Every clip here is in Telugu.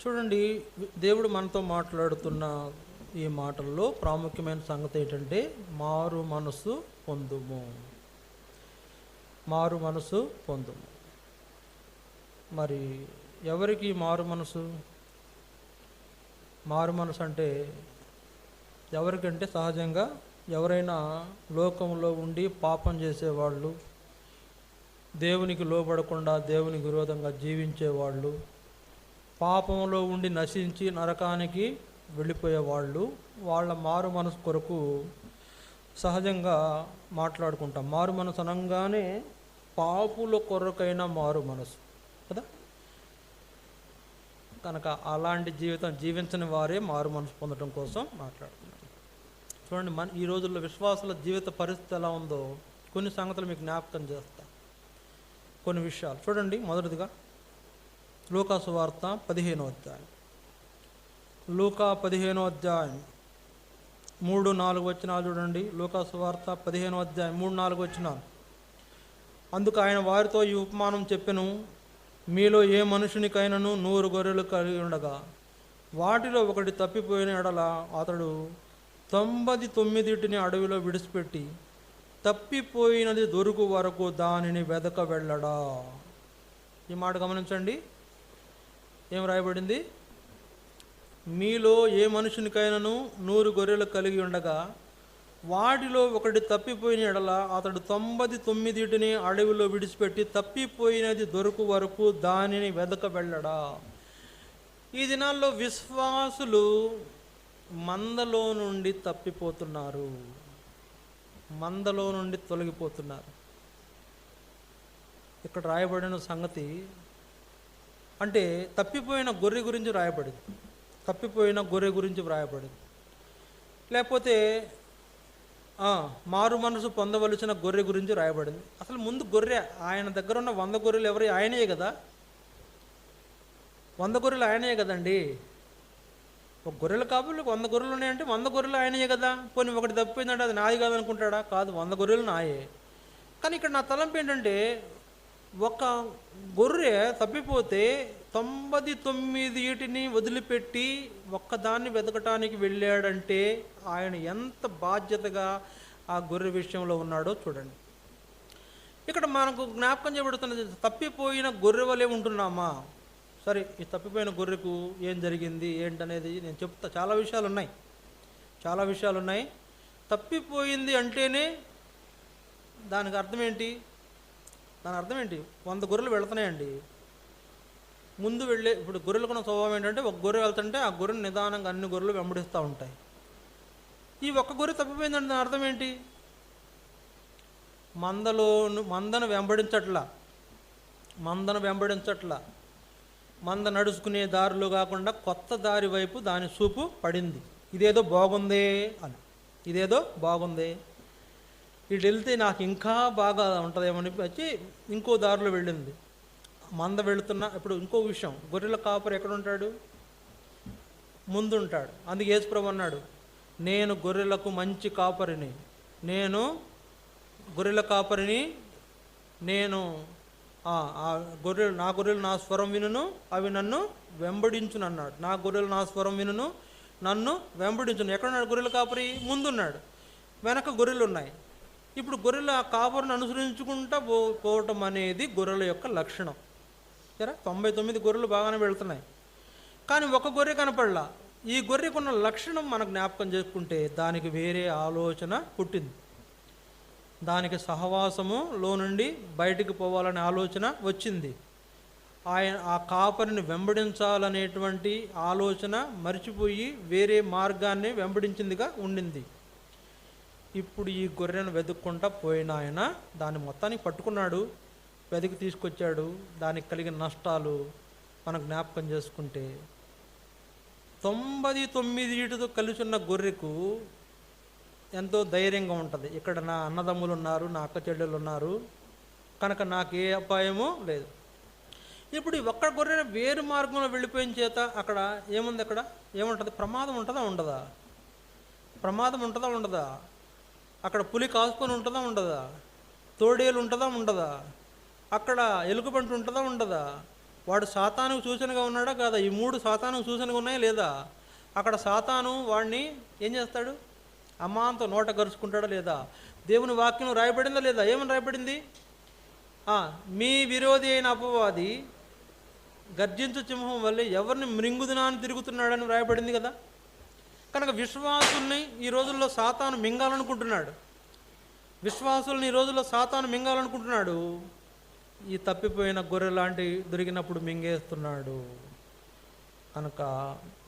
చూడండి దేవుడు మనతో మాట్లాడుతున్న ఈ మాటల్లో ప్రాముఖ్యమైన సంగతి ఏంటంటే మారు మనసు పొందుము. మారు మనసు పొందుము. మరి ఎవరికి మారు మనసు? మారు మనసు అంటే ఎవరికంటే సహజంగా ఎవరైనా లోకంలో ఉండి పాపం చేసేవాళ్ళు దేవునికి లోబడకుండా దేవునికి విరోధంగా జీవించేవాళ్ళు పాపంలో ఉండి నశించి నరకానికి వెళ్ళిపోయేవాళ్ళు వాళ్ళ మారు మనసు కొరకు సహజంగా మాట్లాడుకుంటాం. మారు మనసు అనగానే పాపుల కొరకైనా మారు మనసు కదా? కనుక అలాంటి జీవితం జీవించని వారే మారు మనసు పొందడం కోసం మాట్లాడుతున్నాం. చూడండి మన ఈ రోజుల్లో విశ్వాసుల జీవిత పరిస్థితి ఎలా ఉందో కొన్ని సంగతులు మీకు జ్ఞాపకం చేస్తా. కొన్ని విషయాలు. చూడండి మొదటిదిగా లూకాసు సువార్త పదిహేనో అధ్యాయం. లూకా పదిహేనో అధ్యాయం. మూడు నాలుగు వచ్చినాలు చూడండి. లూకాసు వార్త పదిహేనో అధ్యాయం. మూడు నాలుగు వచ్చినాలు అందుకు ఆయన వారితో ఈ ఉపమానం చెప్పెను మీలో ఏ మనుషునికైనను నూరు గొర్రెలు కలిగి ఉండగా వాటిలో ఒకటి తప్పిపోయిన ఎడల అతడు తొంభది తొమ్మిదిటిని అడవిలో విడిచిపెట్టి తప్పిపోయినది దొరుకు వరకు దానిని వెదక వెళ్ళడా. ఈ మాట గమనించండి. ఏం రాయబడింది? మీలో ఏ మనుషునికైనాను నూరు గొర్రెలు కలిగి ఉండగా వాటిలో ఒకటి తప్పిపోయిన ఎడల అతడు తొంభది తొమ్మిదిటిని అడవిలో విడిచిపెట్టి తప్పిపోయినది దొరకు వరకు దానిని వెదక వెళ్ళడా? ఈ దినాల్లో విశ్వాసులు మందలో నుండి తప్పిపోతున్నారు. మందలో నుండి తొలగిపోతున్నారు. ఇక్కడ రాయబడిన సంగతి అంటే తప్పిపోయిన గొర్రె గురించి రాయబడింది తప్పిపోయిన గొర్రె గురించి వ్రాయబడింది. లేకపోతే మారు మనసు పొందవలసిన గొర్రె గురించి రాయబడింది అసలు ముందు గొర్రె ఆయన దగ్గర ఉన్న వంద గొర్రెలు ఎవరు? ఆయనే కదా. వంద గొర్రెలు ఆయనే కదండి. ఒక గొర్రెలు కాపులు వంద గొర్రెలు ఉన్నాయంటే వంద గొర్రెలు ఆయనే కదా. పోనీ ఒకటి తప్పిపోయిందంటే అది నాది కాదనుకుంటాడా? కాదు వంద గొర్రెలు నాయే. కానీ ఇక్కడ నా తలంపు ఏంటంటే ఒక గొర్రె తప్పిపోతే తొంభై తొమ్మిది ఈటిని వదిలిపెట్టి ఒక్కదాన్ని వెతకటానికి వెళ్ళాడంటే ఆయన ఎంత బాధ్యతగా ఆ గొర్రె విషయంలో ఉన్నాడో చూడండి. ఇక్కడ మనకు జ్ఞాపకం చేయబడుతున్నది తప్పిపోయిన గొర్రె వలె ఉంటున్నామా? సరే ఈ తప్పిపోయిన గొర్రెకు ఏం జరిగింది ఏంటనేది నేను చెప్తా. చాలా విషయాలు ఉన్నాయి చాలా విషయాలు ఉన్నాయి తప్పిపోయింది అంటేనే దానికి అర్థం ఏంటి? దాని అర్థం ఏంటి వంద గొర్రెలు వెళుతున్నాయండి. ముందు వెళ్ళే ఇప్పుడు గొర్రెలకున్న స్వభావం ఏంటంటే ఒక గొర్రె వెళ్తుంటే ఆ గొర్రెను నిదానంగా అన్ని గొర్రెలు వెంబడిస్తూ ఉంటాయి. ఈ ఒక్క గొర్రె తప్పిపోయిందండి దాని అర్థం ఏంటి? మందలోను మందను వెంబడించట్లా. మందను వెంబడించట్లా. మంద నడుచుకునే దారిలో కాకుండా కొత్త దారి వైపు దాని చూపు పడింది. ఇదేదో బాగుందే అని. ఇదేదో బాగుంది. ఇటు వెళ్తే నాకు ఇంకా బాగా ఉంటుందేమని వచ్చి ఇంకో దారిలో వెళ్ళింది. మంద వెళుతున్న ఇప్పుడు ఇంకో విషయం గొర్రెల కాపరి ఎక్కడ ఉంటాడు? ముందుంటాడు. అందుకే యేసుప్రభు అన్నాడు నేను గొర్రెలకు మంచి కాపరిని. నేను గొర్రెల కాపరిని నేను ఆ, ఆ గొర్రెలు నా గొర్రెలు నా స్వరం వినును అవి నన్ను వెంబడించును అన్నాడు. నా గొర్రెలు నా స్వరం వినును నన్ను వెంబడించును. ఎక్కడున్నాడు గొర్రెల కాపరి? ముందున్నాడు. వెనక గొర్రెలు ఉన్నాయి ఇప్పుడు గొర్రెలు ఆ కాపరిని అనుసరించుకుంటా పో పోవటం అనేది గొర్రెల యొక్క లక్షణం. సరే? తొంభై తొమ్మిది గొర్రెలు బాగానే వెళ్తున్నాయి. కానీ ఒక గొర్రె కనపడలా. ఈ గొర్రెకున్న లక్షణం మనకు జ్ఞాపకం చేసుకుంటే దానికి వేరే ఆలోచన పుట్టింది. దానికి సహవాసములో నుండి బయటికి పోవాలనే ఆలోచన వచ్చింది. ఆయన ఆ కాపరిని వెంబడించాలనేటువంటి ఆలోచన మర్చిపోయి వేరే మార్గాన్ని వెంబడించిందిగా ఉండింది. ఇప్పుడు ఈ గొర్రెను వెతుక్కుంటా పోయిన ఆయన దాన్ని మొత్తానికి పట్టుకున్నాడు వెతికి తీసుకొచ్చాడు. దానికి కలిగిన నష్టాలు మనకు జ్ఞాపకం చేసుకుంటే తొంభై తొమ్మిది ఈటుతో కలిసి ఉన్న గొర్రెకు ఎంతో ధైర్యంగా ఉంటుంది. ఇక్కడ నా అన్నదమ్ములు ఉన్నారు నా అక్క చెల్లెలు ఉన్నారు కనుక నాకు ఏ అపాయము లేదు. ఇప్పుడు ఈ ఒక్క గొర్రె వేరు మార్గంలో వెళ్ళిపోయిన చేత అక్కడ ఏముంది అక్కడ? ఏముంటుంది? ప్రమాదం ఉంటుందా? ఉండదా? ప్రమాదం ఉంటుందా? ఉండదా? అక్కడ పులి కాసుకొని ఉంటుందా ఉండదా? తోడేలు ఉంటుందా ఉండదా? అక్కడ ఎలుగుబంటి ఉంటుందా ఉండదా? వాడు సాతానుకు సూచనగా ఉన్నాడా కాదా? ఈ మూడు సాతానుకు సూచనగా ఉన్నాయా లేదా? అక్కడ సాతాను వాడిని ఏం చేస్తాడు? అమ్మాంతో నోట గరుచుకుంటాడా లేదా? దేవుని వాక్యం రాయబడిందా లేదా? ఏమని రాయబడింది? మీ విరోధి అయిన అపవాది గర్జించు సింహం వల్లే ఎవరిని మృంగుదునాన్ని తిరుగుతున్నాడని రాయబడింది కదా? కనుక విశ్వాసుల్ని ఈ రోజుల్లో సాతాను మింగాలనుకుంటున్నాడు. విశ్వాసుల్ని ఈ రోజుల్లో సాతాను మింగాలనుకుంటున్నాడు. ఈ తప్పిపోయిన గొర్రె లాంటి దొరికినప్పుడు మింగేస్తున్నాడు. కనుక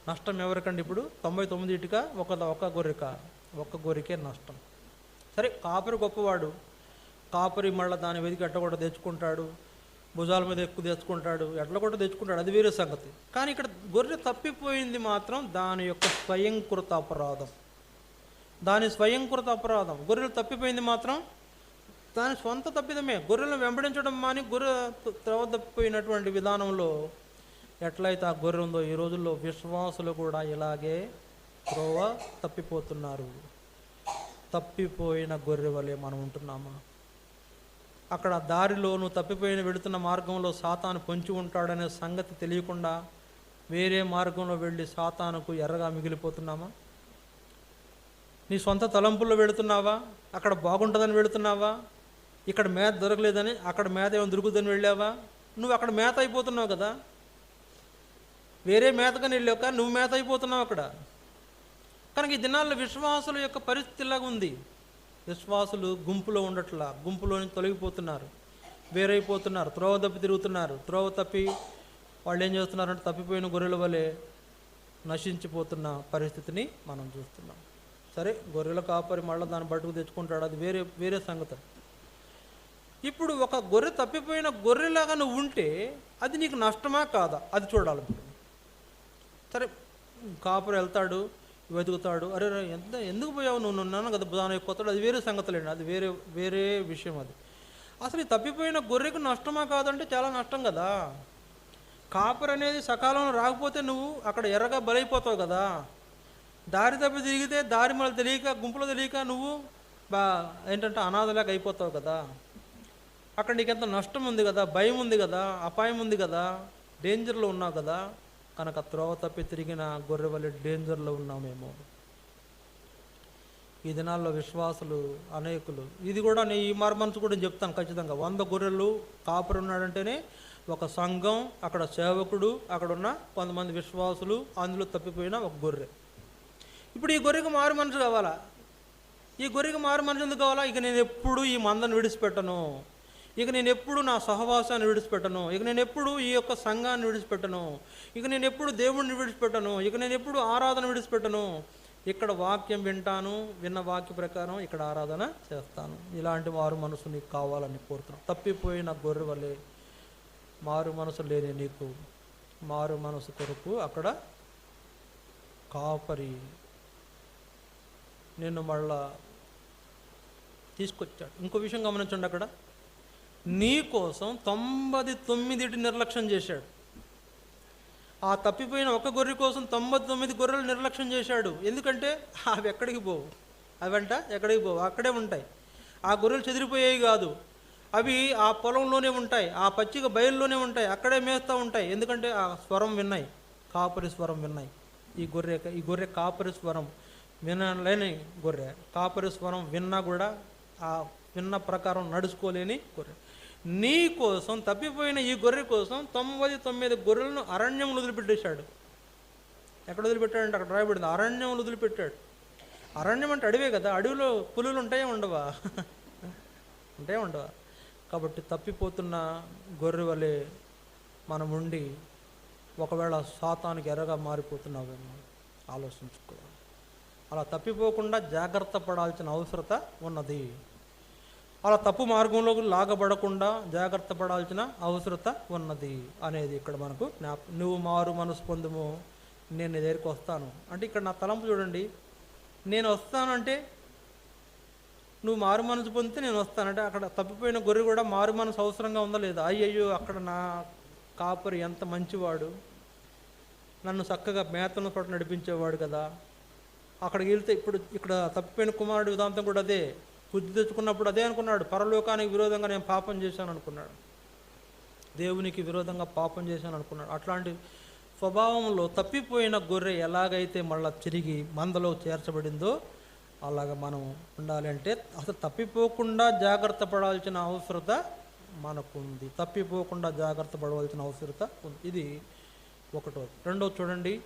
నష్టం ఎవరికండి ఇప్పుడు? తొంభై తొమ్మిది ఇటుక ఒక ఒక గొర్రెక? ఒక్క గొర్రెకే నష్టం. సరే కాపరి గొప్పవాడు. కాపరి మళ్ళీ దాని వెతికి ఎట్ల కూడా తెచ్చుకుంటాడు. భుజాల మీద ఎక్కువ తెచ్చుకుంటాడు ఎట్ల కూడా తెచ్చుకుంటాడు అది వేరే సంగతి. కానీ ఇక్కడ గొర్రె తప్పిపోయింది మాత్రం దాని యొక్క స్వయంకృత అపరాధం. దాని స్వయంకృత అపరాధం. గొర్రెలు తప్పిపోయింది మాత్రం దాని సొంత తప్పిదమే. గొర్రెలను వెంబడించడం మాని గొర్రె త- తప్పిపోయినటువంటి విధానంలో ఎట్లయితే ఆ గొర్రె ఉందో ఈ రోజుల్లో విశ్వాసులు కూడా ఇలాగే త్రోవ తప్పిపోతున్నారు. తప్పిపోయిన గొర్రె వలె మనం ఉంటున్నామా? అక్కడ దారిలో నువ్వు తప్పిపోయిన వెళుతున్న మార్గంలో సాతాను పొంచి ఉంటాడనే సంగతి తెలియకుండా వేరే మార్గంలో వెళ్ళి సాతానుకు ఎర్రగా మిగిలిపోతున్నామా? నీ సొంత తలంపుల్లో వెళుతున్నావా? అక్కడ బాగుంటుందని వెళుతున్నావా? ఇక్కడ మేత దొరకలేదని అక్కడ మేత ఏమైనా దొరుకుతుందని వెళ్ళావా? నువ్వు అక్కడ మేత అయిపోతున్నావు కదా. వేరే మేతకని వెళ్ళాక నువ్వు మేత అయిపోతున్నావు అక్కడ. కనుక ఈ దినాల్లో విశ్వాసుల యొక్క పరిస్థితి ఇలాగ ఉంది విశ్వాసులు గుంపులో ఉండట్లా గుంపులోని తొలగిపోతున్నారు వేరైపోతున్నారు త్రోవ తప్పి తిరుగుతున్నారు. త్రోవ తప్పి వాళ్ళు ఏం చేస్తున్నారంటే తప్పిపోయిన గొర్రెల వలె నశించిపోతున్న పరిస్థితిని మనం చూస్తున్నాం. సరే గొర్రెల కాపరి మళ్ళీ దాన్ని బట్టుకు తెచ్చుకుంటాడు. అది వేరే వేరే సంగతి. ఇప్పుడు ఒక గొర్రె తప్పిపోయిన గొర్రెలాగా నువ్వు ఉంటే అది నీకు నష్టమా కాదా? అది చూడాలి సరే కాపరి వెళ్తాడు వెతుకుతాడు. అరే ఎంత ఎందుకు పోయావు నువ్వు? ఉన్నాను కదా దాని కొత్తడు. అది వేరే సంగతులేండి. అది వేరే వేరే విషయం అది. అసలు ఈ తప్పిపోయిన గొర్రెకు నష్టమా కాదంటే చాలా నష్టం కదా. కాపర్ అనేది సకాలంలో రాకపోతే నువ్వు అక్కడ ఎర్రగా బలైపోతావు కదా. దారి తప్పి తిరిగితే దారి మళ్ళీ తెలియక గుంపులో తెలియక నువ్వు బా ఏంటంటే అనాథలాగా అయిపోతావు కదా. అక్కడ నీకెంత నష్టం ఉంది కదా? భయం ఉంది కదా? అపాయం ఉంది కదా? డేంజర్లో ఉన్నావు కదా? కనుక త్రోవ తప్పి తిరిగిన గొర్రె వల్ల డేంజర్లో ఉన్నామేమో. ఈ దినాల్లో విశ్వాసులు అనేకులు ఇది కూడా నేను ఈ మారు కూడా చెప్తాను ఖచ్చితంగా. వంద గొర్రెలు కాపురు ఉన్నాడంటేనే ఒక సంఘం అక్కడ సేవకుడు అక్కడ ఉన్న కొంతమంది విశ్వాసులు అందులో తప్పిపోయిన ఒక గొర్రె. ఇప్పుడు ఈ గొర్రెకి మారు మనసు కావాలా? ఈ గొర్రెకి మారు మనసు ఎందుకు కావాలా? ఇక నేను ఎప్పుడు ఈ మందను విడిచిపెట్టను. ఇక నేను ఎప్పుడు నా సహవాసాన్ని విడిచిపెట్టను. ఇక నేను ఎప్పుడు ఈ యొక్క సంఘాన్ని విడిచిపెట్టను. ఇక నేను ఎప్పుడు దేవుణ్ణి విడిచిపెట్టను. ఇక నేను ఎప్పుడు ఆరాధన విడిచిపెట్టను. ఇక్కడ వాక్యం వింటాను విన్న వాక్య ప్రకారం ఇక్కడ ఆరాధన చేస్తాను. ఇలాంటి మారు మనసు నీకు కావాలని కోరుతున్నాను. తప్పిపోయిన గొర్రె వలె మారు మనసు లేని నీకు మారు మనసు కొరకు అక్కడ కాపరి నిన్ను మళ్ళా తీసుకొచ్చాడు. ఇంకో విషయం గమనించండి అక్కడ. నీ కోసం తొంభై తొమ్మిదిటి నిర్లక్ష్యం చేశాడు. ఆ తప్పిపోయిన ఒక గొర్రె కోసం తొంభై తొమ్మిది గొర్రెలు నిర్లక్ష్యం చేశాడు. ఎందుకంటే అవి ఎక్కడికి పోవు. అవంట ఎక్కడికి పోవు? అక్కడే ఉంటాయి. ఆ గొర్రెలు చెదిరిపోయేవి కాదు. అవి ఆ పొలంలోనే ఉంటాయి. ఆ పచ్చిక బయల్లోనే ఉంటాయి. అక్కడే మేస్తూ ఉంటాయి. ఎందుకంటే ఆ స్వరం విన్నాయి. కాపరి స్వరం విన్నాయి. ఈ గొర్రె ఈ గొర్రె కాపరి స్వరం వినలేని గొర్రె. కాపరి స్వరం విన్నా కూడా ఆ విన్న ప్రకారం నడుచుకోలేని గొర్రె. నీ కోసం తప్పిపోయిన ఈ గొర్రె కోసం తొంభై తొమ్మిది గొర్రెలను అరణ్యం వదిలిపెట్టేశాడు. ఎక్కడ వదిలిపెట్టాడంటే అక్కడ రాయబడింది. అరణ్యం వదిలిపెట్టాడు. అరణ్యం అంటే అడవే కదా అడవిలో పులులు ఉంటాయా ఉండవా? ఉంటాయా ఉండవా? కాబట్టి తప్పిపోతున్న గొర్రె వలె మనం ఉండి ఒకవేళ శాతానికి ఎర్రగా మారిపోతున్నావేమో ఆలోచించుకోవాలి. అలా తప్పిపోకుండా జాగ్రత్త పడాల్సిన అవసరత ఉన్నది. అలా తప్పు మార్గంలోకి లాగబడకుండా జాగ్రత్త పడాల్సిన అవసరత ఉన్నది అనేది ఇక్కడ మనకు జ్ఞాప నువ్వు మారు మనసు పొందుము నేను నీ దగ్గరికి వస్తాను. అంటే ఇక్కడ నా తలంపు చూడండి. నేను వస్తానంటే నువ్వు మారు మనసు పొందితే నేను వస్తానంటే అక్కడ తప్పిపోయిన గొర్రె కూడా మారు మనసు అవసరంగా ఉందా లేదా? అయ్యయ్యో అక్కడ నా కాపరి ఎంత మంచివాడు. నన్ను చక్కగా మేతన చోట నడిపించేవాడు కదా. అక్కడికి వెళ్తే ఇప్పుడు ఇక్కడ తప్పిపోయిన కుమారుడు విధాంతం కూడా అదే. బుద్ధి తెచ్చుకున్నప్పుడు అదే అనుకున్నాడు. పరలోకానికి విరోధంగా నేను పాపం చేశాను అనుకున్నాడు. దేవునికి విరోధంగా పాపం చేశాను అనుకున్నాడు. అట్లాంటి స్వభావంలో తప్పిపోయిన గొర్రె ఎలాగైతే మళ్ళీ తిరిగి మందలో చేర్చబడిందో అలాగ మనం ఉండాలి అంటే అసలు తప్పిపోకుండా జాగ్రత్త పడాల్సిన అవసరత మనకుంది. తప్పిపోకుండా జాగ్రత్త పడవలసిన అవసరత ఉంది. ఇది ఒకటో రెండో చూడండి.